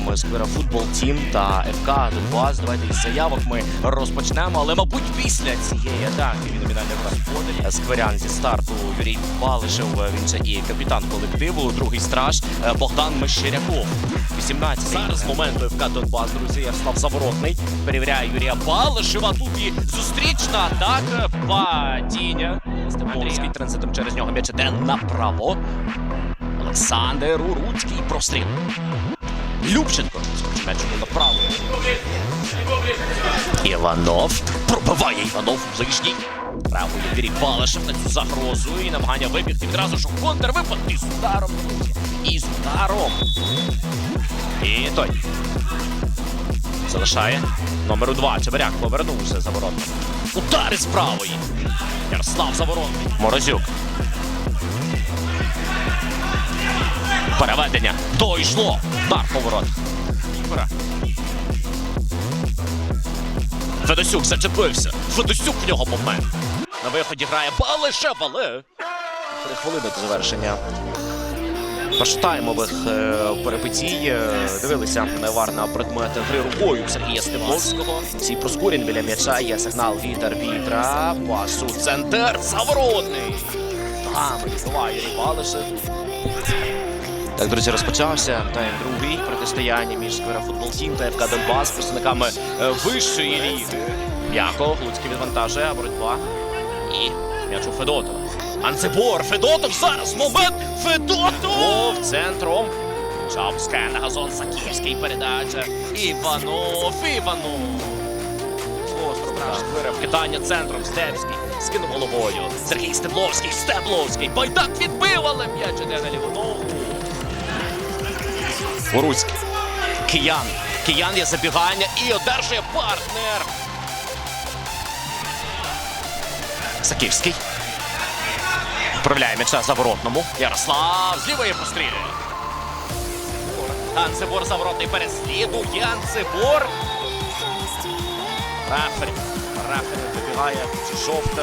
представниками Сквера Футбол Тім та ФК Донбас. Давайте із заявок ми розпочнемо. Але, мабуть, після цієї атаки він номінальний господарі Скверян зі старту Юрій Балишев. Він же і капітан колективу. Другий страж е, Богдан Мещеряков. 18 зараз моменту ФК Донбас. Друзі, Ярослав Заворотний перевіряє Юрія Балишева. Тут і зустрічна атака. Падіння. Степовський транзитом через нього м'яч іде направо. Олександр Уруцький простріл. Любченко м'яч направо. Іванов пробиває Іванов у ближній. Правою Юрій Балашев на цю загрозу і намагання вибігти відразу ж у контрвипад і з ударом. І з ударом. І той. Залишає номеру два. Чебиряк повернувся за ворота. Удар із правої. Ярослав Заворотний. Морозюк. Переведення. Дойшло. Удар поворот. Федосюк зачепився. Федосюк в нього момент. На виході грає Балишев, але... Три хвилини до завершення. Паштаймових е, перипетій е, дивилися на вар на предмети гри рукою Сергія Стебловського. Цій Проскурін біля м'яча є сигнал від арбітра. Пасу центр заворотний. Там відбиває Юрій Балишев. Так, друзі, розпочався тайм другий протистояння між Сквера Футбол Тім та ФК Донбас представниками е, вищої ліги. М'яко, Луцький відвантажує, боротьба. І м'яч у Федотова. Анцебор, Федотов зараз момент! Федотов! Центром. Чапська на газон Саківський передача. Іванов, Іванов. Остров Сквера, вкидання центром Стебський. Скинув головою. Сергій Стебловський, Стебловський. Байдак відбив, але м'яч іде на ліву. Воруцький. Киян. Киян є забігання і одержує партнер. Саківський. Вправляє м'яча заворотному. Ярослав з лівої пострілює. Анцебор заворотний переслідує. Анцебор. Рефері. Рефері вибігає. Чи жовте.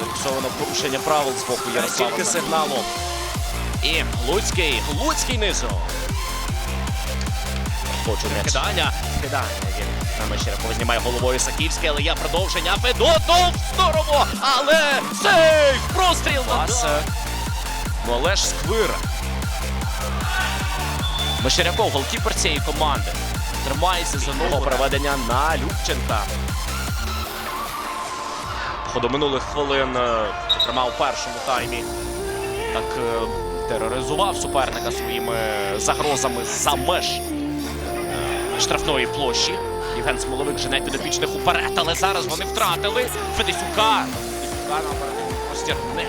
Зафіксовано порушення правил з боку Ярослава. Тільки сигналом. І Луцький. Луцький низом. Хочу м'яч. Кидання. Кидання. Він на Мещерякова знімає головою Саківський, але є продовження. Федотов здорово! Але сейф! Простріл! Пас. Ну але ж сквира. Мещеряков, голкіпер цієї команди. Тримається за ногу проведення на Любченка. Ходу минулих хвилин, е, зокрема у першому таймі, так е, тероризував суперника своїми загрозами за меж е, штрафної площі. Євген Смоловик жене підопічних уперед, але зараз вони втратили Федесюка. Федесюка на оперативний.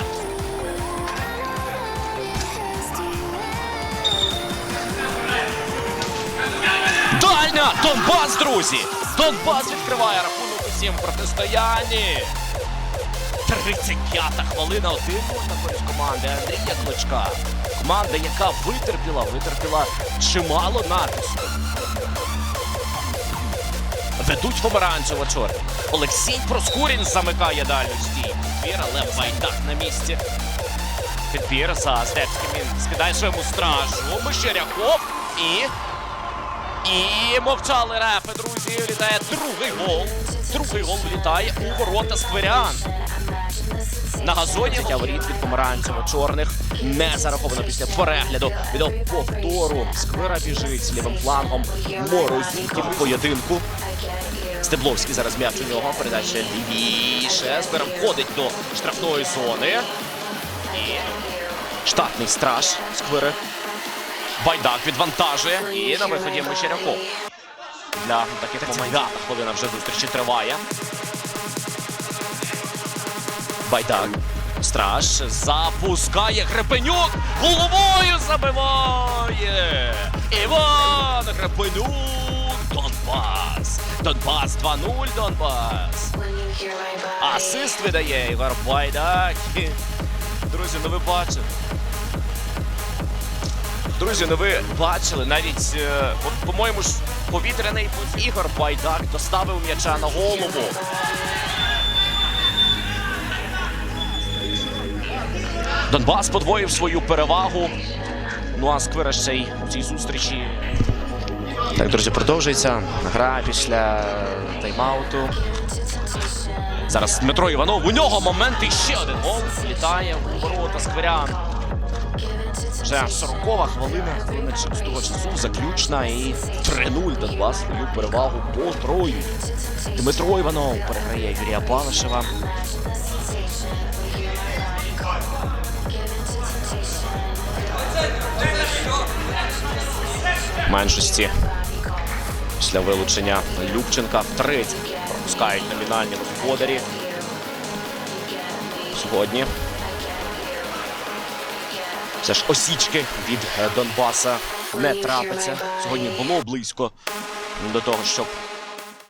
Дальня! Донбас, друзі! Донбас відкриває рахунок у цім протистоянні. 35-та хвилина, один на користь команди Андрія Клочка. Команда, яка витерпіла, витерпіла чимало натиску. Ведуть помаранцю чорт. Олексій Проскурін замикає далі стій. Підбір, але байдак на місці. Підбір за Степським. Він скидає своєму стражу. Мещеряков і. І мовчали репи, друзі. Літає другий гол. Другий гол влітає у ворота Скверян. На газоні життя воріт від помаранчево-чорних не зараховано після перегляду. Від повтору Сквера біжить лівим флангом. Морозюків поєдинку. Стебловський зараз м'яч у нього. Передача лівіше. Сквера входить до штрафної зони. І штатний страж Сквери. Байдак відвантажує. І на виході Мещеряков. Для таких моментів хвилина вже зустрічі триває. Байдак. Страж запускає Гребенюк. Головою забиває. Іван Гребенюк. Донбас. Донбас 2-0 Донбас. Асист видає Ігор Байдак. Друзі, ну ви бачите. Друзі, ну ви бачили навіть, е, по-моєму ж, повітряний Ігор Байдак доставив м'яча на голову. Донбас подвоїв свою перевагу. Ну а Сквера ще й у цій зустрічі Так, друзі, продовжується гра після тайм-ауту. Зараз Дмитро Іванов. У нього момент і ще один гол. Літає у ворота Скверян. Вже 40-ва хвилина, хвилина з того часу, заключна і 3-0 Донбас свою перевагу потроюють. Дмитро Іванов переграє Юрія Балашева. Меншості після вилучення Любченка третій пропускають номінальні господарі. Сьогодні все ж осічки від Донбаса не трапиться. Сьогодні було близько до того, щоб